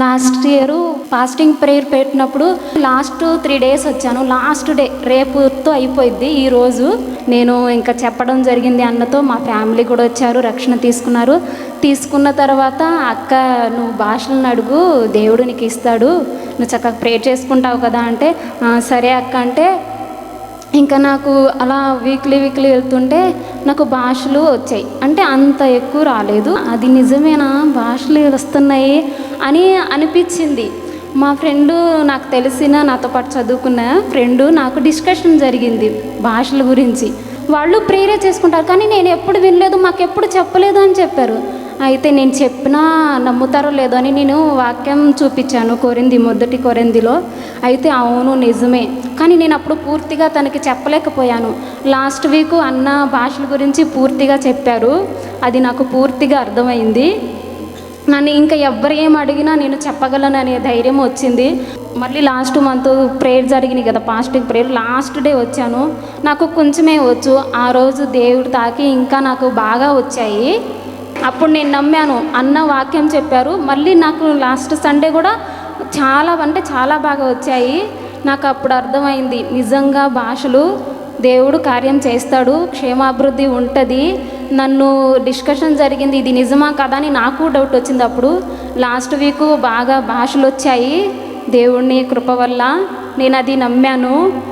Last year fasting prayer పెట్టినప్పుడు last three days వచ్చాను. Last day రేపుతో అయిపోయింది ఈ రోజు. నేను ఇంకా చెప్పడం జరిగింది అన్నతో మా ఫ్యామిలీ కూడా వచ్చారు రక్షణ తీసుకున్నారు. తీసుకున్న తర్వాత అక్క నువ్వు భాషలను అడుగు దేవుడు నీకు ఇస్తాడు. నువ్వు చక్కగా ప్రే చేసుకుంటావు కదా అంటే సరే అక్క అంటే ఇంకా నాకు అలా వీక్లీ వీక్లీ వెళ్తుంటే నాకు భాషలు వచ్చాయి. అంటే అంత ఎక్కువ రాలేదు. అది నిజమేనా? భాషలు వస్తున్నాయి అని అనిపించింది. మా ఫ్రెండు నాకు తెలిసిన నాతో పాటు చదువుకున్న ఫ్రెండు నాకు డిస్కషన్ జరిగింది భాషల గురించి. వాళ్ళు ప్రేరే చేసుకుంటారు. కానీ నేను ఎప్పుడు వినలేదు మాకు ఎప్పుడు చెప్పలేదు అని చెప్పారు. అయితే నేను చెప్పినా నమ్ముతారో లేదో అని నేను వాక్యం చూపించాను కొరింది మొదటి కొరిందిలో. అయితే అవును నిజమే. కానీ నేను అప్పుడు పూర్తిగా తనకి చెప్పలేకపోయాను. లాస్ట్ వీక్ అన్న భాషల గురించి పూర్తిగా చెప్పారు. అది నాకు పూర్తిగా అర్థమైంది. నన్ను ఇంకా ఎవ్వరు ఏం అడిగినా నేను చెప్పగలను అనే ధైర్యం వచ్చింది. మళ్ళీ లాస్ట్ మంత్ ప్రేయర్ జరిగినాయి కదా పాస్టిక్ ప్రేయర్. లాస్ట్ డే వచ్చాను. నాకు కొంచెమే వచ్చు. ఆ రోజు దేవుడు తాకి ఇంకా నాకు బాగా వచ్చాయి. అప్పుడు నేను నమ్మాను. అన్న వాక్యం చెప్పారు. మళ్ళీ నాకు లాస్ట్ సండే కూడా చాలా అంటే చాలా బాగా వచ్చాయి. నాకు అప్పుడు అర్థమైంది. నిజంగా భాషలు దేవుడు కార్యం చేస్తాడు. క్షేమాభివృద్ధి ఉంటుంది. నన్ను డిస్కషన్ జరిగింది. ఇది నిజమా కదా అని నాకు డౌట్ వచ్చింది అప్పుడు. లాస్ట్ వీక్ బాగా భాషలు వచ్చాయి. దేవుడిని కృప వల్ల నేను అది నమ్మాను.